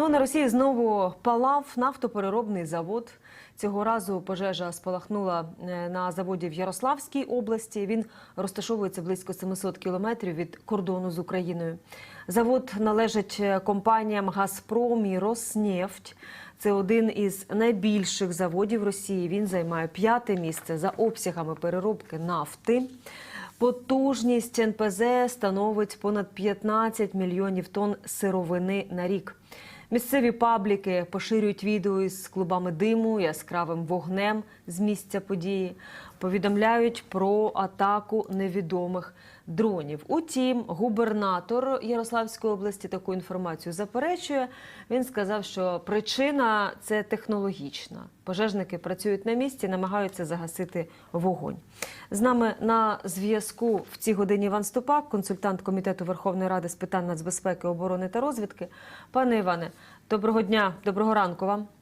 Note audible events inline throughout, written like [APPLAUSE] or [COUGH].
Ну, на Росії знову палав нафтопереробний завод. Цього разу пожежа спалахнула е, на заводі в Ярославській області. Він розташовується близько 700 кілометрів від кордону з Україною. Завод належить е, компаніям Газпром і Роснефть. Це один із найбільших заводів Росії. Він займає п'яте місце за обсягами переробки нафти. Потужність НПЗ становить понад 15 мільйонів тонн сировини на рік. Місцеві пабліки поширюють відео із клубами диму, яскравим вогнем з місця події. Повідомляють про атаку невідомих дронів. Утім, губернатор Ярославської області таку інформацію заперечує. Він сказав, що причина це технологічна. Пожежники працюють на місці, намагаються загасити вогонь. З нами на зв'язку в цій годині Іван Ступак, консультант комітету Верховної Ради з питань нацбезпеки, оборони та розвідки. Пане Іване, доброго дня, доброго ранку вам.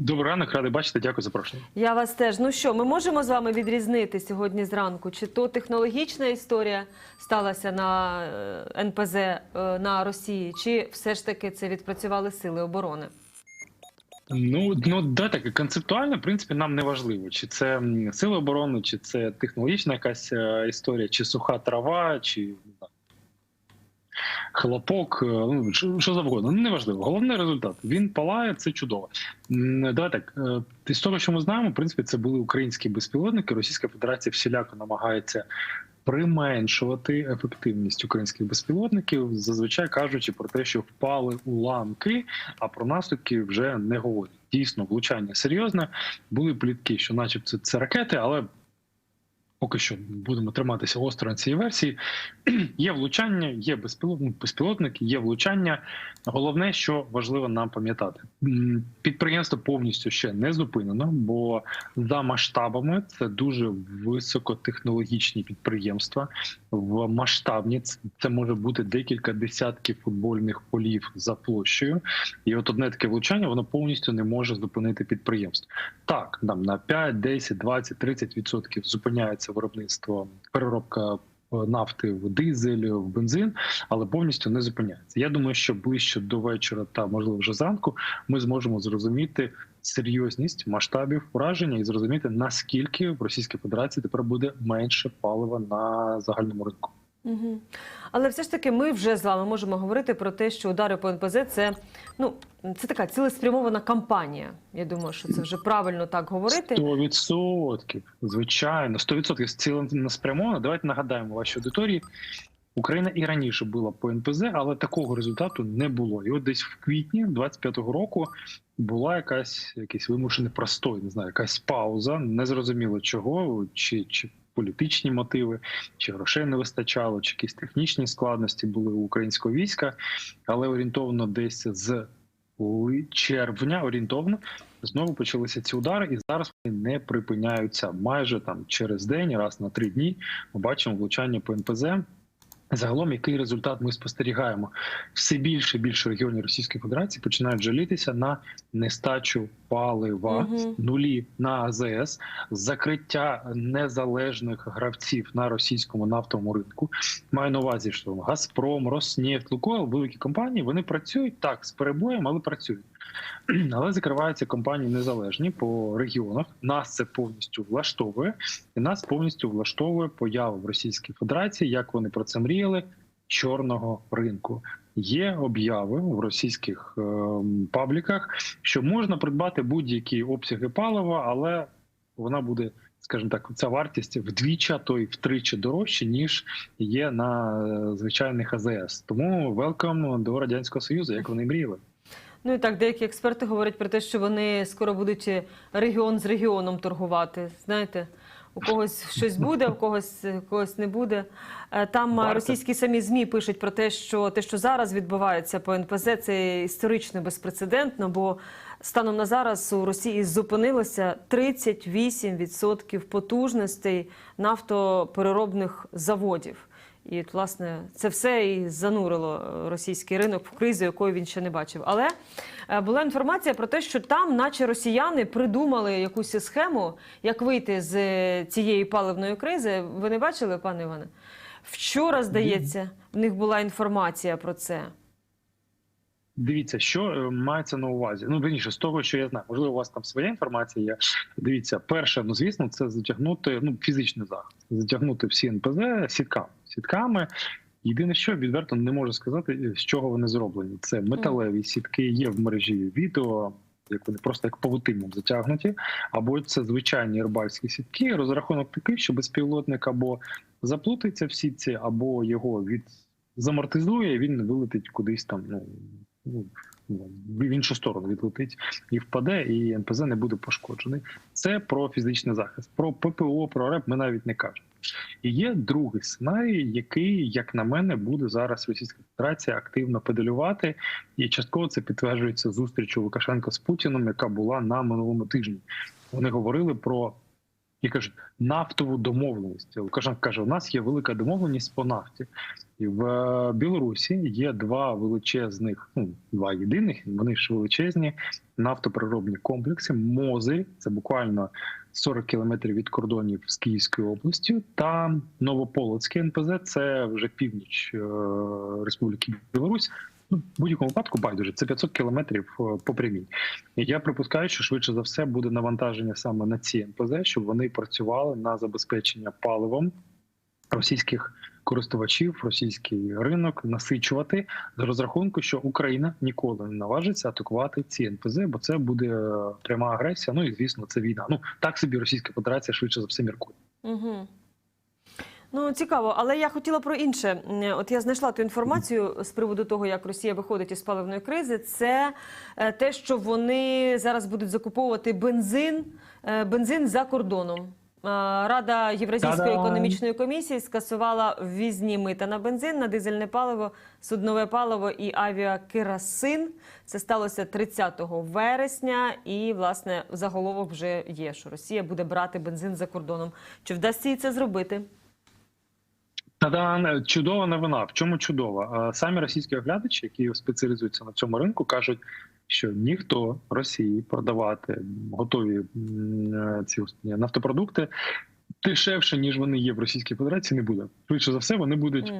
Добрий ранок, радий бачити. Дякую за запрошення. Я вас теж. Ну що, ми можемо з вами відрізнити сьогодні зранку? Чи то технологічна історія сталася на е, НПЗ е, на Росії, чи все ж таки це відпрацювали сили оборони? Ну ну да, так концептуально, в принципі, нам не важливо, чи це сили оборони, чи це технологічна якась е, історія, чи суха трава, чи не знаю, хлопок, е, ну що, завгодно. Ну неважливо. Головний результат. Він палає, це чудово. Давай так е, з того, що ми знаємо, в принципі, це були українські безпілотники. Російська Федерація всіляко намагається. Применшувати ефективність українських безпілотників, зазвичай кажучи про те, що впали уламки, а про наслідки вже не говорять. Дійсно, влучання серйозне. Були плітки, що, начебто, це ракети, але поки що будемо триматися осторонь цієї версії. [CLEARS THROAT] є влучання, є безпілотники, безпілотники, є влучання. Головне, що важливо нам пам'ятати, підприємство повністю ще не зупинено, бо за масштабами це дуже високотехнологічні підприємства. В масштабні це- може бути декілька десятків футбольних полів за площею. І от одне таке влучання воно повністю не може зупинити підприємство. Так, там на 5, 10, 20, 30 відсотків зупиняється виробництво переробка. е, Нафти в дизель, в бензин, але повністю не зупиняється. Я думаю, що ближче до вечора та можливо вже зранку ми зможемо зрозуміти серйозність масштабів враження і зрозуміти наскільки в Російській Федерації тепер буде менше палива на загальному ринку. Угу. Але все ж таки, ми вже з вами можемо говорити про те, що удари по НПЗ це ну це така цілеспрямована кампанія. Я думаю, що це вже правильно так говорити. Сто відсотків, звичайно, сто відсотків цілеспрямовано. Давайте нагадаємо вашій аудиторії. Україна і раніше була по НПЗ, але такого результату не було. І от десь в квітні 25-го року була якась якийсь вимушений простой, не знаю, якась пауза, незрозуміло чого, чи, чи політичні мотиви, чи грошей не вистачало, чи якісь технічні складності були у українського війська, але орієнтовно десь з червня орієнтовно знову почалися ці удари, і зараз вони не припиняються. Майже там через день, раз на три дні, ми бачимо влучання по НПЗ. Загалом, який результат ми спостерігаємо? Все більше і більше регіонів Російської Федерації починають жалітися на нестачу палива, Мгм. нулі на АЗС, закриття незалежних гравців на російському нафтовому ринку. Маю на увазі, що Газпром, Роснефть, Лукойл, великі компанії, вони працюють так з перебоєм, але працюють. [CLEARS THROAT] Але закриваються компанії незалежні по регіонах. Нас це повністю влаштовує, і нас повністю влаштовує поява в Російській Федерації, як вони про це мріяли, чорного ринку. Є обяви в російських е, пабліках, що можна придбати будь-які обсяги палива, але вона буде, скажімо так, ця вартість вдвічі, то й втричі дорожче, ніж є на е, звичайних АЗС. Тому велкам до радянського союзу, як вони мріяли. Ну і так, деякі експерти говорять про те, що вони скоро будуть е, регіон з регіоном торгувати. Знаєте, у когось щось буде, у когось, у когось не буде. Е, Там е, Варто. російські самі змі пишуть про те, що те, що зараз відбувається по НПЗ, це історично безпрецедентно, бо станом на зараз у Росії зупинилося 38% потужностей нафтопереробних заводів. І власне це все і занурило е, російський ринок в кризу, якої він ще не бачив. Але е, була інформація про те, що там, наче росіяни, придумали якусь схему, як вийти з е, цієї паливної кризи. Ви не бачили, пане Іване? Вчора, здається, в них була інформація про це. Дивіться, що мається на увазі. Ну, верніше, з того, що я знаю, можливо, у вас там своя інформація є. Дивіться, перше, ну звісно, це затягнути ну, фізичний захист, затягнути всі НПЗ сітками. Сітками. Єдине, що відверто не можу сказати, з чого вони зроблені. Це металеві сітки, є в мережі відео, як вони просто як павутинням затягнуті, або це звичайні рибальські сітки. Розрахунок такий, що безпілотник або заплутається в сітці, або його від замортизує, і він вилетить кудись там. Ну ну, в іншу сторону відлетить і впаде, і НПЗ не буде пошкоджений. Це про фізичний захист. Про ППО, про РЕП ми навіть не кажемо. І є другий сценарій, який, як на мене, буде зараз Російська Федерація активно педалювати, і частково це підтверджується зустрічю Лукашенка з Путіним, яка була на минулому тижні. Вони говорили про і кажуть нафтову домовленість. Лукашенко каже: у нас є велика домовленість по нафті, і в е, Білорусі є два величезних, ну два єдиних. Вони ж величезні нафтопереробні комплекси. Мозир це буквально 40 кілометрів від кордонів з Київською областю, та Новополоцьке НПЗ це вже північ е, Республіки Білорусь. Ну, в будь-якому випадку байдуже це 500 кілометрів е, по прямій. Я припускаю, що швидше за все буде навантаження саме на ці НПЗ, щоб вони працювали на забезпечення паливом російських користувачів, російський ринок насичувати з розрахунку, що Україна ніколи не наважиться атакувати ці НПЗ, бо це буде е, пряма агресія. Ну і звісно, це війна. Ну так собі Російська Федерація швидше за все міркує. Угу. Ну, цікаво, але я хотіла про інше. От я знайшла ту інформацію з приводу того, як Росія виходить із паливної кризи. Це е, те, що вони зараз будуть закуповувати бензин, е, бензин за кордоном. Рада Євразійської економічної комісії скасувала ввізні мита на бензин, на дизельне паливо, суднове паливо і авіакеросин. Це сталося 30 вересня, і власне заголовок вже є, що Росія буде брати бензин за кордоном. Чи вдасться їй це зробити? Та чудова новина. В чому чудова? Самі російські оглядачі, які спеціалізуються на цьому ринку, кажуть, що ніхто Росії продавати готові е, ці нафтопродукти дешевше, ніж вони є в Російській Федерації, не буде. Швидше за все, вони будуть.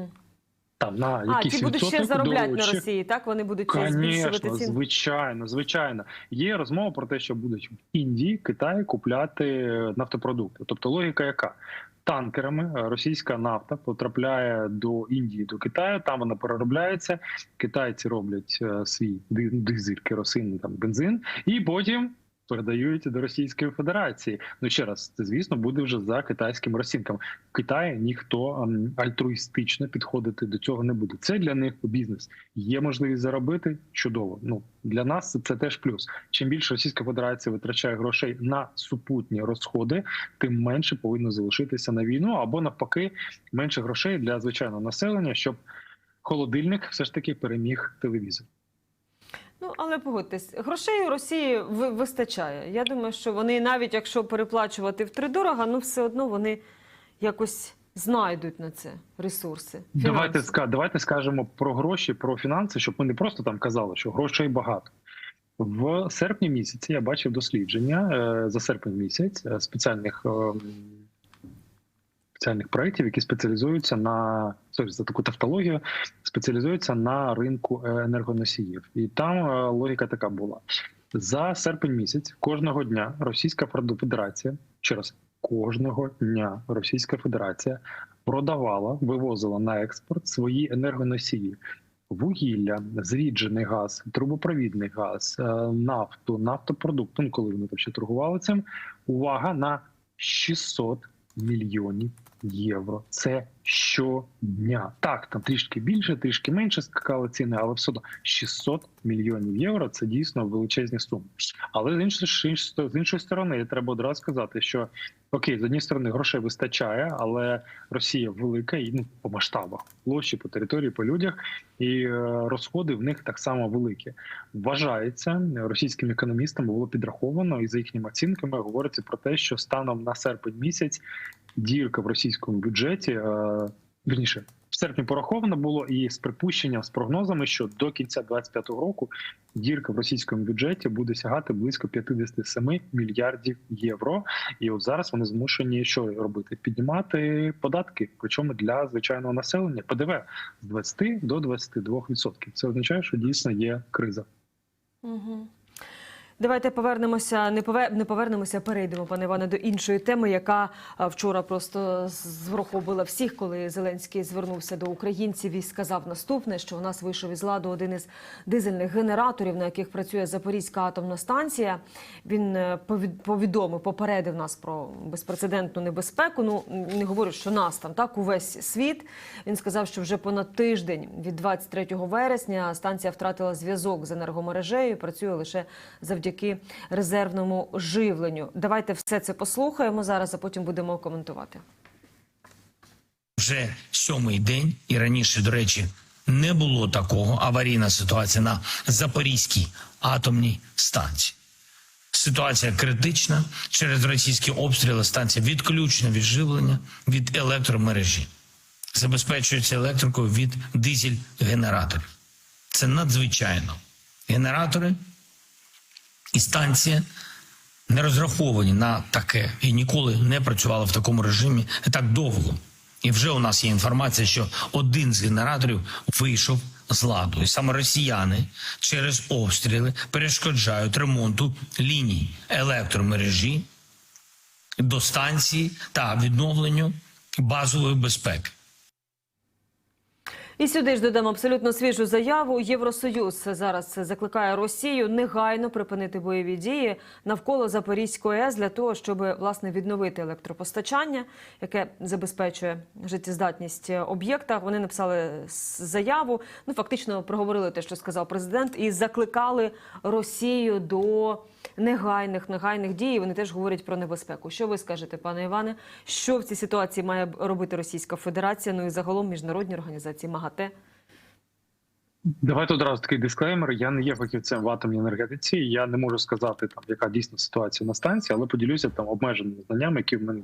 Там на А, ті будуть ще заробляти на. Росії, так? Вони будуть ще збільшувати Звісно, звичайно, звичайно. Є розмова про те, що будуть в Індії, Китаї купляти нафтопродукти. Тобто логіка яка? Танкерами е, російська нафта потрапляє до Індії, до Китаю. Там вона переробляється. Китайці роблять е, свій ди- дизель, керосин, там бензин, і потім передають до Російської Федерації. Ну ще раз, це звісно буде вже за китайським розцінком. В Китаї ніхто ем, альтруїстично підходити до цього не буде. Це для них бізнес. Є можливість заробити чудово. Ну для нас це теж плюс. Чим більше Російська Федерація витрачає грошей на супутні розходи, тим менше повинно залишитися на війну або навпаки менше грошей для звичайного населення, щоб холодильник все ж таки переміг телевізор. Ну але погодьтесь, грошей у Росії ви- вистачає. Я думаю, що вони навіть якщо переплачувати втридорога, ну все одно вони якось знайдуть на це ресурси. Давайте ска- давайте скажемо про гроші, про фінанси, щоб ми не просто там казали, що грошей багато. В серпні місяці я бачив дослідження е, за серпень місяць е, спеціальних е, спеціальних проєктів, які спеціалізуються на сорі, за таку тавтологію, спеціалізуються на ринку е, енергоносіїв. І там е, логіка така була: за серпень місяць кожного дня Російська Федерація, ще раз, кожного дня Російська Федерація продавала, вивозила на експорт свої енергоносії. Вугілля, зріджений газ, трубопровідний газ, е, нафту, нафтопродукти, ну, коли вони там ще торгували цим. Увага на 600 мільйонів євро. Це щодня. Так, там трішки більше, трішки менше скакали ціни, але все одно 600 мільйонів євро це дійсно величезні суми. Але з іншої, з іншої сторони, треба одразу сказати, що окей, з однієї сторони грошей вистачає, але Росія велика і ну по масштабах площі, по території, по людях, і е, розходи в них так само великі. Вважається російськими економістами було підраховано, і за їхніми оцінками говориться про те, що станом на серпень місяць дірка в російському бюджеті, е, вірніше, серпні пораховано було і з припущенням, з прогнозами, що до кінця 2025 року дірка в російському бюджеті буде сягати близько 57 мільярдів євро. І от зараз вони змушені що робити? Піднімати податки, причому для звичайного населення ПДВ з 20 до 22%. Це означає, що дійсно є криза. Угу. Давайте повернемося, не пове- не повернемося, перейдемо, пане Іване, до іншої теми, яка вчора просто зворохобила всіх, коли Зеленський звернувся до українців і сказав наступне, що у нас вийшов із ладу один із дизельних генераторів, на яких працює Запорізька атомна станція. Він е, повідомив, попередив нас про безпрецедентну небезпеку. Ну не говорю, що нас там так увесь світ. Він сказав, що вже понад тиждень від 23 вересня станція втратила зв'язок з енергомережею. Працює лише завдяки резервному живленню. Давайте все це послухаємо зараз, а потім будемо коментувати. вже сьомий день, і раніше, до речі, не було такого аварійна ситуація на Запорізькій атомній станції. Ситуація критична через російські обстріли. Станція відключена від живлення від електромережі, забезпечується електрикою від дизель-генераторів. Це надзвичайно. Генератори і станція не розраховані на таке і ніколи не працювали в такому режимі так довго. І вже у нас є інформація, що один з генераторів вийшов з ладу, і саме росіяни через обстріли перешкоджають ремонту ліній електромережі до станції та відновленню базової безпеки. І сюди ж додамо абсолютно свіжу заяву. Євросоюз зараз закликає Росію негайно припинити бойові дії навколо Запорізької АЕС для того, щоб власне відновити електропостачання, яке забезпечує життєздатність об'єкта. Вони написали заяву. Ну фактично проговорили те, що сказав президент, і закликали Росію до негайних негайних дій. Вони теж говорять про небезпеку. Що ви скажете, пане Іване? Що в цій ситуації має робити Російська Федерація? Ну і загалом міжнародні організації МАГАТЕ? Давайте одразу такий дисклеймер. Я не є фахівцем в атомній енергетиці. Я не можу сказати там, яка дійсно ситуація на станції, але поділюся там обмеженими знаннями, які в мене.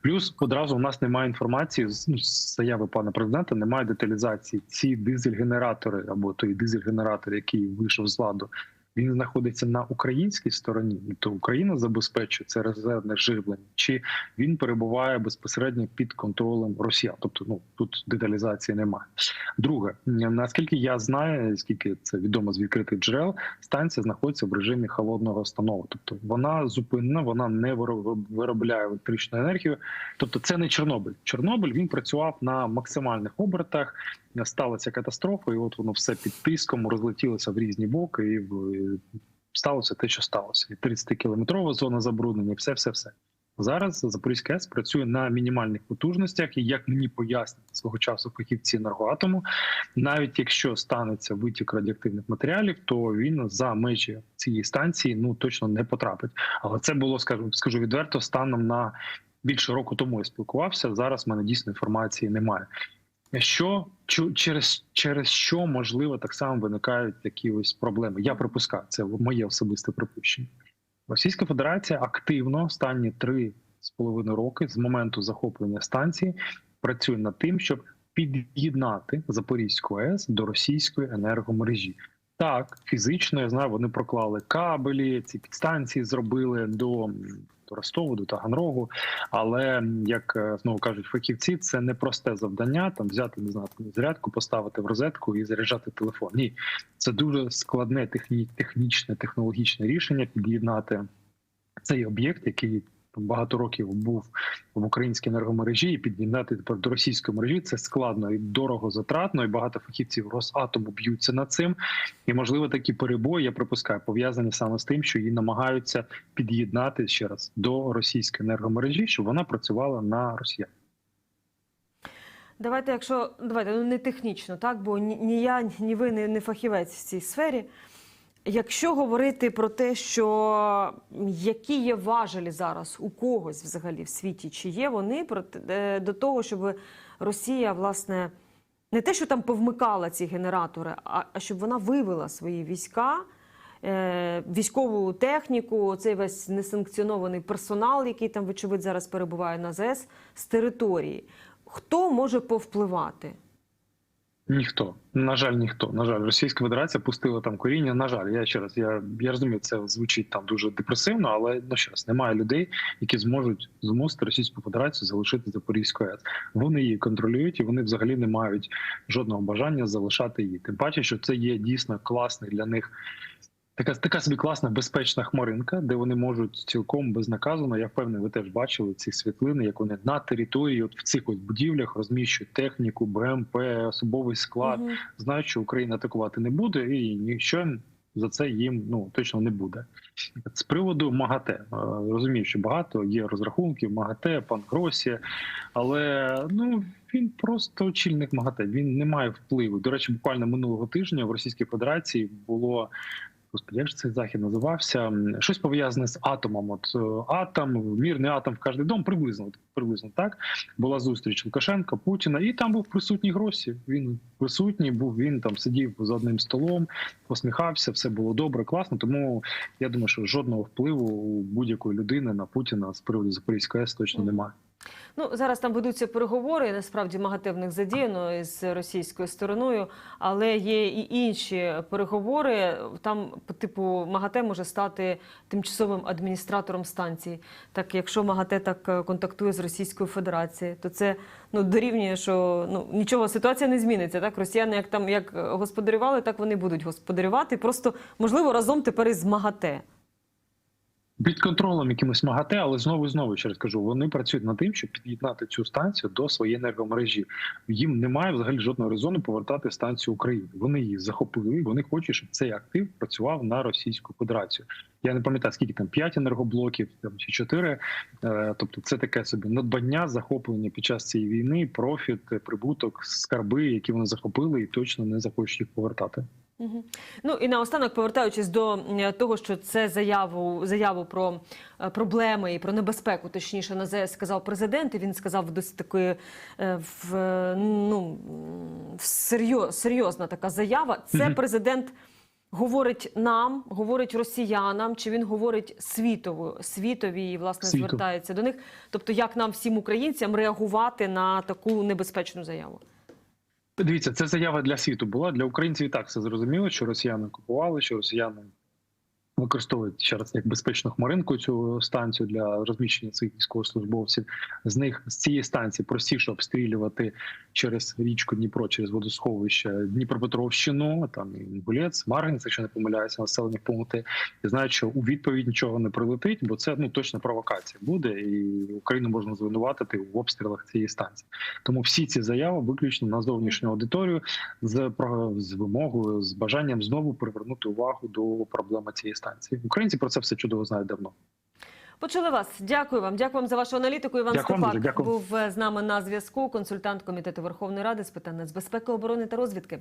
Плюс одразу у нас немає інформації ну, з заяви пана президента. Немає деталізації. Ці дизель-генератори або той дизель-генератор, який вийшов з ладу. Він знаходиться на українській стороні, то Україна забезпечує це резервне живлення, чи він перебуває безпосередньо під контролем Росіян. Тобто, ну тут деталізації немає. Друге, наскільки я знаю, скільки це відомо з відкритих джерел, станція знаходиться в режимі холодного станову. Тобто вона зупинена, вона не виро- виробляє електричну енергію. Тобто, це не Чорнобиль. Чорнобиль він працював на максимальних обертах. Сталася катастрофа, і от воно все під тиском розлетілося в різні боки, і сталося те, що сталося. І 30 кілометрова зона забруднення, все, все, все. Зараз Запорізька АЕС працює на мінімальних потужностях, і як мені пояснили свого часу фахівці енергоатому, навіть якщо станеться витік радіоактивних матеріалів, то він за межі цієї станції ну точно не потрапить. Але це було, скажу, скажу відверто, станом на більше року тому я спілкувався. Зараз в мене дійсно інформації немає. Що через, через що можливо так само виникають такі ось проблеми? Я припускаю, це моє особисте припущення. Російська Федерація активно останні три з половиною роки з моменту захоплення станції працює над тим, щоб під'єднати Запорізьку АЕС до російської енергомережі. Так, фізично я знаю, вони проклали кабелі, ці підстанції зробили до, до Ростову, до Таганрогу. Але як е, знову кажуть фахівці, це не просте завдання. Там взяти не знаю, зарядку, поставити в розетку і заряджати телефон. Ні, це дуже складне техні, технічне, технологічне рішення під'єднати цей об'єкт, який багато років був в українській енергомережі, і під'єднати тепер до російської мережі це складно і дорого затратно. І багато фахівців Росатому б'ються над цим. І можливо такі перебої, я припускаю, пов'язані саме з тим, що її намагаються під'єднати ще раз до російської енергомережі, щоб вона працювала на росіян. Давайте, якщо давайте ну не технічно, так бо ні, я, ні ви не, не фахівець в цій сфері. Якщо говорити про те, що які є важелі зараз у когось взагалі в світі, чи є вони е, до того, щоб Росія власне не те, що там повмикала ці генератори, а, а щоб вона вивела свої війська, е, військову техніку, цей весь несанкціонований персонал, який там, вочевидь, зараз перебуває на ЗС, з території. Хто може повпливати? Ніхто, на жаль, ніхто. На жаль, Російська Федерація пустила там коріння. На жаль, я ще раз, я, я розумію, це звучить там дуже депресивно, але ну ще раз, немає людей, які зможуть змусити Російську Федерацію залишити Запорізьку АЕС. Вони її контролюють і вони взагалі не мають жодного бажання залишати її. Тим паче, що це є дійсно класний для них. Така така собі класна безпечна хмаринка, де вони можуть цілком безнаказано. Я впевнений, ви теж бачили ці світлини, як вони на території, от в цих ось будівлях розміщують техніку, БМП, особовий склад. Мгм. Знають, що Україна атакувати не буде, і нічого за це їм ну точно не буде. З приводу МАГАТЕ е, розумію, що багато є розрахунків. МАГАТЕ, пан Гросі, але ну він просто очільник МАГАТЕ. Він не має впливу. До речі, буквально минулого тижня в Російській Федерації було. Господи, як ж цей захід називався? Щось пов'язане з атомом. От е, атом, мірний атом в кожний дом, приблизно приблизно так. Була зустріч Лукашенка, Путіна, і там був присутній Гросі. Він присутній був. Він там сидів за одним столом, посміхався, все було добре, класно. Тому я думаю, що жодного впливу у будь-якої людини на Путіна з приводу Запорізької АЕС точно немає. Ну зараз там ведуться переговори. Насправді МАГАТЕ в них задіяно із російською стороною, але є і інші переговори. Там, типу, МАГАТЕ може стати тимчасовим адміністратором станції. Так, якщо МАГАТЕ так е, контактує з Російською Федерацією, то це ну дорівнює, що ну нічого ситуація не зміниться. Так, росіяни як там як господарювали, так вони будуть господарювати. Просто можливо разом тепер із МАГАТЕ. Під контролем якимось МАГАТЕ, але знову і знову ще раз кажу, вони працюють над тим, щоб під'єднати цю станцію до своєї енергомережі. Їм немає взагалі жодного резону повертати станцію України. Вони її захопили. Вони хочуть, щоб цей актив працював на Російську Федерацію. Я не пам'ятаю, скільки там 5 енергоблоків там чи 4. Е, Тобто, це таке собі надбання, захоплення під час цієї війни, профіт, прибуток, скарби, які вони захопили, і точно не захочуть їх повертати. Ну і наостанок, повертаючись до того, що це заяву заяву про е, проблеми і про небезпеку, точніше на ЗС сказав президент. І він сказав досить такої е, в е, ну серйоз, серйозна така заява. Це Мгм. президент. Говорить нам, говорить росіянам, чи він говорить світову світові і власне Світу. звертається до них. Тобто, як нам всім українцям реагувати на таку небезпечну заяву? Дивіться, це заява для світу була для українців. І так все зрозуміло, що росіяни купували, що росіяни використовують ще раз як безпечну хмаринку цю станцію для розміщення цих військовослужбовців. З них з цієї станції простіше обстрілювати через річку Дніпро, через водосховище Дніпропетровщину, там і Інгулець, Марганець, якщо не помиляюся, населені пункти. І знають, що у відповідь нічого не прилетить, бо це ну точно провокація буде, і Україну можна звинуватити в обстрілах цієї станції. Тому всі ці заяви виключно на зовнішню аудиторію з з вимогою, з бажанням знову привернути увагу до проблеми цієї станції. Українці про це все чудово знають давно. Почули вас. Дякую вам. Дякую вам за вашу аналітику. Іван Дякую Степак дуже, дякую. був е, з нами на зв'язку. Консультант комітету Верховної Ради з питань нацбезпеки, оборони та розвідки.